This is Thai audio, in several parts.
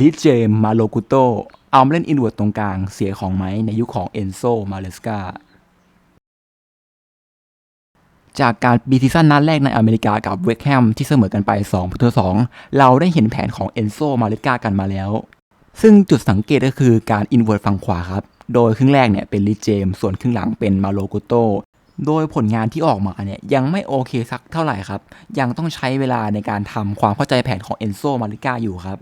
ลิเจมมาโลกุโตเอามาเล่นอินเวอร์ตตรงกลางเสียของไหมในยุคของเอนโซมาเลสกาจากการปีซีซั่นนัดแรกในอเมริกากับเวกแฮมที่เสมอกันไป2ประตูต่อ2เราได้เห็นแผนของเอนโซมาเลสกากันมาแล้ว ซึ่งจุดสังเกตก็คือการอินเวอร์ตฝั่งขวาครับ โดยครึ่งแรกเนี่ยเป็นลิเจมส่วนครึ่งหลังเป็นมาโลกุโตโดยผลงานที่ออกมาเนี่ยยังไม่โอเคสักเท่าไหร่ครับ ยังต้องใช้เวลาในการทำความเข้าใจแผนของเอนโซมาริกาอยู่ครับ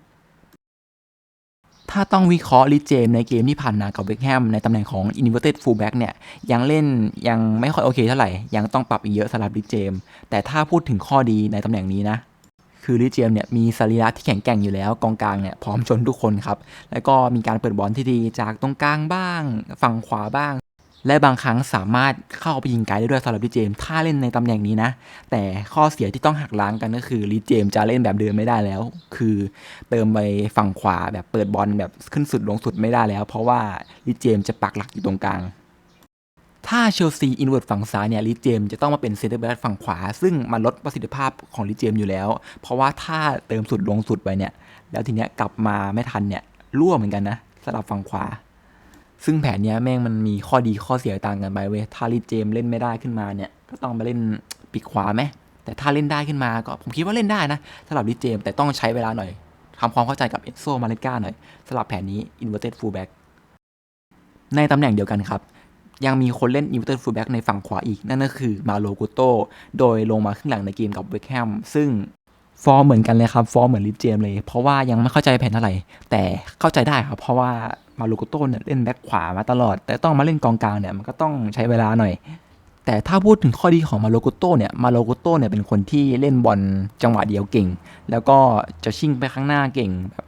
ถ้าต้องวิเคราะห์ลิเจมในเกมที่ผ่านมากับเบคแฮมในตำแหน่งของ inverted fullback เนี่ยยังเล่นยังไม่ค่อยโอเคเท่าไหร่ ยังต้องปรับอีกเยอะสำหรับลิเจม แต่ถ้าพูดถึงข้อดีในตำแหน่งนี้นะ คือลิเจมเนี่ยมีสรีระที่แข็งแกร่งอยู่แล้วกองกลางเนี่ยพร้อมชนทุกคนครับ แล้วก็มีการเปิดบอลที่ดีจากตรงกลางบ้าง ฝั่งขวาบ้าง และบางครั้งสามารถเข้าไปยิงไกลได้ด้วยสำหรับลิเจมถ้าเล่นในตำแหน่งนี้นะ แต่ข้อเสียที่ต้องหักล้างกันก็คือลิเจมจะเล่นแบบเดิมไม่ได้แล้ว คือเติมไปฝั่งขวาแบบเปิดบอลแบบขึ้นสุดลงสุดไม่ได้แล้ว เพราะว่าลิเจมจะปักหลักอยู่ตรงกลางถ้าเชลซีอินเวอร์ตฝั่งซ้ายเนี่ยลิเจมจะต้องมาเป็นเซนเตอร์แบ็กฝั่งขวา ซึ่งมันลดประสิทธิภาพของลิเจมอยู่แล้ว เพราะว่าถ้าเติมสุดลงสุดไปเนี่ย แล้วทีเนี้ยกลับมาไม่ทันเนี่ยรั่วเหมือนกันนะสำหรับฝั่งขวา ซึ่งแผนเนี้ยแม่งมันมีข้อดีข้อเสียต่างกันไปเว้ยถ้าลิเจมเล่นไม่ได้ขึ้นมาเนี่ย ก็ต้องมาเล่นปีกขวาไหมแต่ถ้าเล่นได้ขึ้นมาก็ผมคิดว่าเล่นได้นะสำหรับลิเจมแต่ต้องใช้เวลาหน่อยทำความเข้าใจกับเอ z โซมาเลกาหน่อยสำหรับแผนนี้ inverted fullback ในตำแหน่งเดียวกันครับ ยังมีคนเล่น inverted fullback ในฝั่งขวาอีก นั่นก็คือมาโลกุโตโดยลงมาครึ่งหลังในเกมกับเวกแฮมซึ่งฟอร์มเหมือนกันเลยครับ ฟอร์มเหมือนลิฟเจมเลย เพราะว่ายังไม่เข้าใจแผนเท่าไหร่ แต่เข้าใจได้ครับ เพราะว่า มาลูโกโต้เนี่ยเล่นแบ็คขวามาตลอด แต่ต้องมาเล่นกองกลางเนี่ยมันก็ต้องใช้เวลาหน่อย แต่ถ้าพูดถึงข้อดีของมาโลโกโต้เนี่ยมาโลโกโต้เนี่ยเป็นคนที่เล่นบอลจังหวะเดียวเก่ง แล้วก็จะชิ่งไปข้างหน้าเก่งแบบ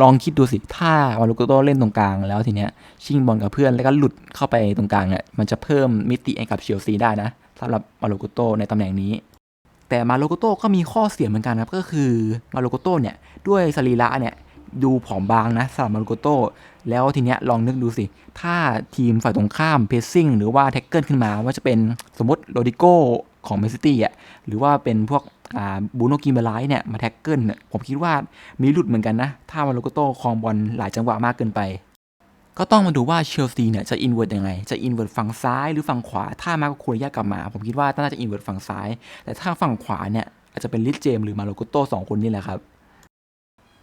ลองคิดดูสิ ถ้ามาโลโกโต้เล่นตรงกลางแล้วทีเนี้ยชิงบอลกับเพื่อนแล้วก็หลุดเข้าไปตรงกลางเนี่ยมันจะเพิ่มมิติให้กับเชลซีได้นะสำหรับมาโลโกโต้ในตำแหน่งนี้ แต่มาโลโกโต้ก็มีข้อเสียเหมือนกันครับก็คือมาโลโกโต้เนี่ยด้วยสรีระเนี่ย ดูผอมบางนะสำหรับมาโลโกโต้แล้วทีเนี้ยลองนึกดูสิ ถ้าทีมฝ่ายตรงข้ามเพสซิ่งหรือว่าแท็กเกิลขึ้นมาว่าจะเป็นสมมติโรดิโก้ของแมนซิตี้อะหรือว่าเป็นพวกบูโนกิเมไลท์เนี่ยมาแท็กเกิลผมคิดว่ามีหลุดเหมือนกันนะ ถ้ามาโลโกโต้ครองบอลหลายจังหวะมากเกินไปก็ต้องมาดูว่าเชลซีเนี่ยจะอินเวอร์ตยังไง จะอินเวอร์ตฝั่งซ้ายหรือฝั่งขวา ถ้ามาโกคูเรยากลับมา ผมคิดว่าน่าจะอินเวอร์ตฝั่งซ้าย แต่ถ้าฝั่งขวาเนี่ยอาจจะเป็นลิสเจมหรือมาโลโกโต้สองคนนี่แหละครับ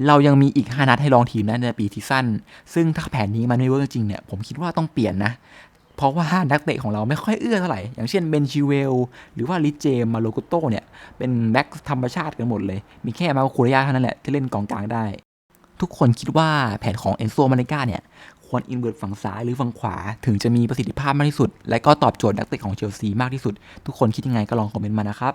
เรายังมีอีก 5 นัดให้ลองทีมนะในปีที่สั้น ซึ่งถ้าแผนนี้มันไม่เวิร์กจริงเนี่ย ผมคิดว่าต้องเปลี่ยนนะ เพราะว่านักเตะของเราไม่ค่อยเอื้อเท่าไหร่ อย่างเช่นเบนชิเวล หรือว่าลิเจมมาโลโกโตเนี่ย เป็นแบ็คธรรมชาติกันหมดเลย มีแค่มาโกคูเรยาเท่านั้นแหละที่เล่นกองกลางได้ ทุกคนคิดว่าแผนของเอนโซมาเนกาเนี่ยควรอินเวอร์ตฝั่งซ้ายหรือฝั่งขวา ถึงจะมีประสิทธิภาพมากที่สุด และก็ตอบโจทย์นักเตะของเชลซีมากที่สุด ทุกคนคิดยังไงก็ลองคอมเมนต์มานะครับ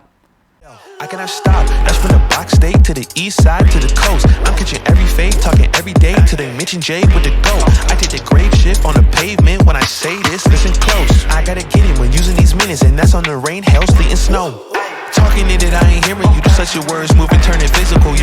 I cannot stop. That's from the box state to the east side to the coast. I'm catching every fade, talking every day to they mention Jay with the go. I take the grave shift on the pavement when I say this. Listen close. I gotta get it when using these minutes, and that's on the rain, hail, sleet, and snow. Talking in it, I ain't hearing you. Just let your words move and turn it physical.